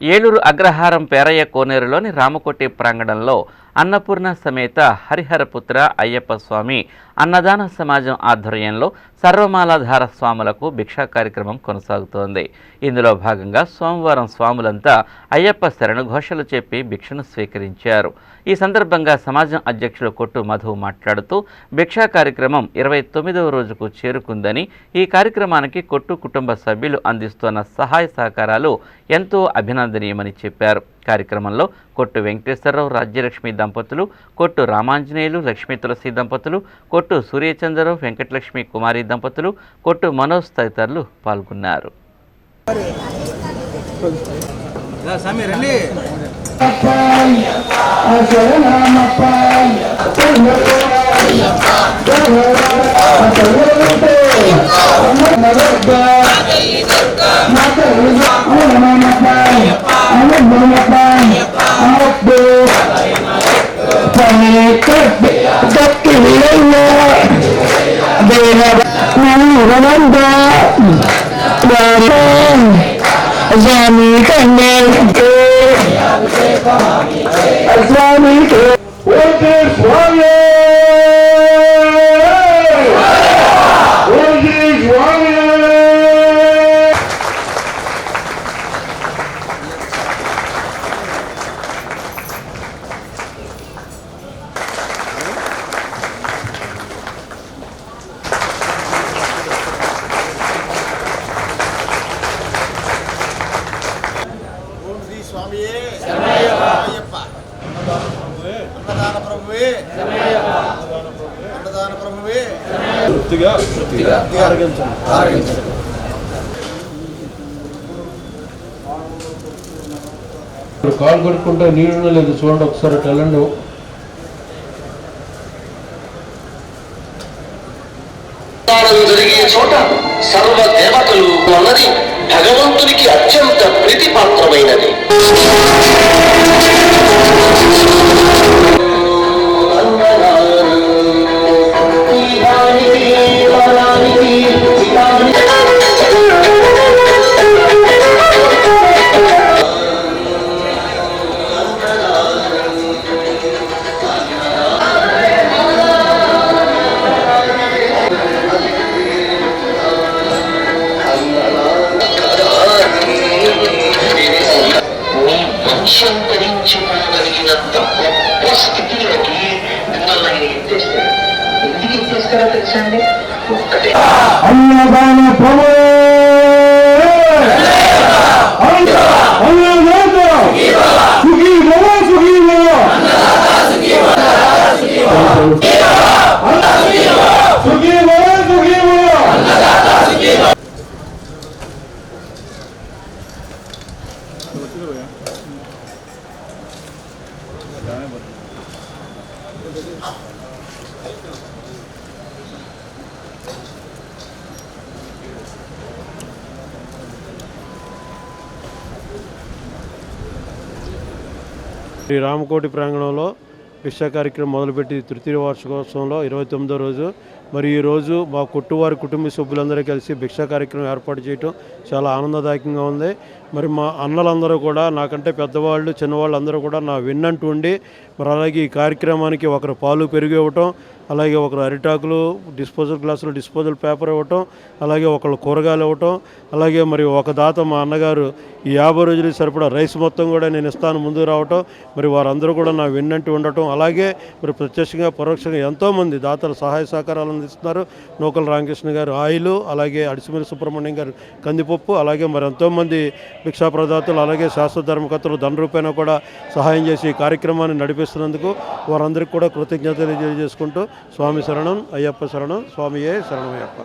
ఏలూరు అగ్రహారం పేరయ్య కోనేరులోని రామకోటి ప్రాంగణంలో అన్నపూర్ణ సమేత హరిహరపుత్ర అయ్యప్ప స్వామి అన్నదాన సమాజం ఆధ్వర్యంలో సర్వమాలాధార స్వాములకు భిక్షా కార్యక్రమం కొనసాగుతోంది. ఇందులో భాగంగా సోమవారం స్వాములంతా అయ్యప్ప శరణు ఘోషలు చెప్పి భిక్షను స్వీకరించారు. ఈ సందర్భంగా సమాజం అధ్యక్షుడు కొట్టు మధు మాట్లాడుతూ భిక్షా కార్యక్రమం ఇరవై తొమ్మిదవ రోజుకు చేరుకుందని ఈ కార్యక్రమానికి కొట్టు కుటుంబ సభ్యులు అందిస్తున్న సహాయ సహకారాలు ఎంతో అభినందనీయమని చెప్పారు. కార్యక్రమంలో కొట్టు వెంకటేశ్వరరావు రాజ్యలక్ష్మి దంపతులు కొట్టు రామాంజనేయులు లక్ష్మీ తులసి దంపతులు కొట్టు సూర్యచంద్రరావు వెంకటలక్ష్మి కుమారి దంపతులు కొట్టు మనోజ్ తదితరులు పాల్గొన్నారు Medan Abdul Pengikut Dekilnya Dengan Renanda Barang Zami Kandil Zami Kandil Zami Kandil అన్నదాన ప్రభువే అన్నదాన ప్రభువే పూర్తిగా ఆరగించండి ఆరగించండి ఇప్పుడు కాలు కడుక్కుంటే నీళ్ళు లేదు చూడండి ఒకసారి అవతారం జరిగే చోట సర్వ దేవతలు అన్నది భగవంతునికి అత్యంత ప్రీతిపాత్రమైనది. వంశం ధరించుకోగలిగినంత గొప్ప స్థితిలోకి మిమ్మల్ని ఆయన ఎందుకు ఎత్తేస్తారో తెలుసా అండి? ఒక్కటే. అన్నదాన ప్రభు! సుఖీ భవ సుఖీ భవ సుఖీ భవ సుఖీ భవ శ్రీ రామకోటి ప్రాంగణంలో విశ్వ కార్యక్రమం మొదలుపెట్టి తృతీయ వార్షికోత్సవంలో ఇరవై తొమ్మిదో రోజు మరి ఈరోజు మా కొట్టువారి కుటుంబ సభ్యులందరూ కలిసి భిక్షా కార్యక్రమం ఏర్పాటు చేయటం చాలా ఆనందదాయకంగా ఉంది. మరి మా అన్నలందరూ కూడా నాకంటే పెద్దవాళ్ళు చిన్నవాళ్ళు అందరూ కూడా నా విన్నంటూ ఉండి మరి అలాగే ఈ కార్యక్రమానికి ఒకరు పాలు పెరుగు ఇవ్వటం అలాగే ఒకరు అరిటాకులు డిస్పోజల్ గ్లాసులు డిస్పోజల్ పేపర్ ఇవ్వటం అలాగే ఒకళ్ళు కూరగాయలు ఇవ్వటం అలాగే మరి ఒక దాత మా అన్నగారు ఈ యాభై రోజులు సరిపడా రైస్ మొత్తం కూడా నేను ఇస్తాను ముందుకు రావటం మరి వారందరూ కూడా నా విన్నంటి ఉండటం అలాగే మరి ప్రత్యక్షంగా పరోక్షంగా ఎంతోమంది దాతల సహాయ సహకారాలు అందిస్తున్నారు నూకల రామకృష్ణ గారు ఆయిల్ అలాగే అడిసిమిరి సుబ్రహ్మణ్యం గారు కందిపప్పు అలాగే మరి ఎంతోమంది భిక్షా ప్రదాతలు అలాగే శాశ్వత ధర్మకర్తలు ధన కూడా సహాయం చేసి ఈ కార్యక్రమాన్ని నడిపిస్తున్నందుకు వారందరికీ కూడా కృతజ్ఞతలు తెలియజేసుకుంటూ స్వామి శరణం అయ్యప్ప శరణం స్వామియే శరణమయ్యప్ప.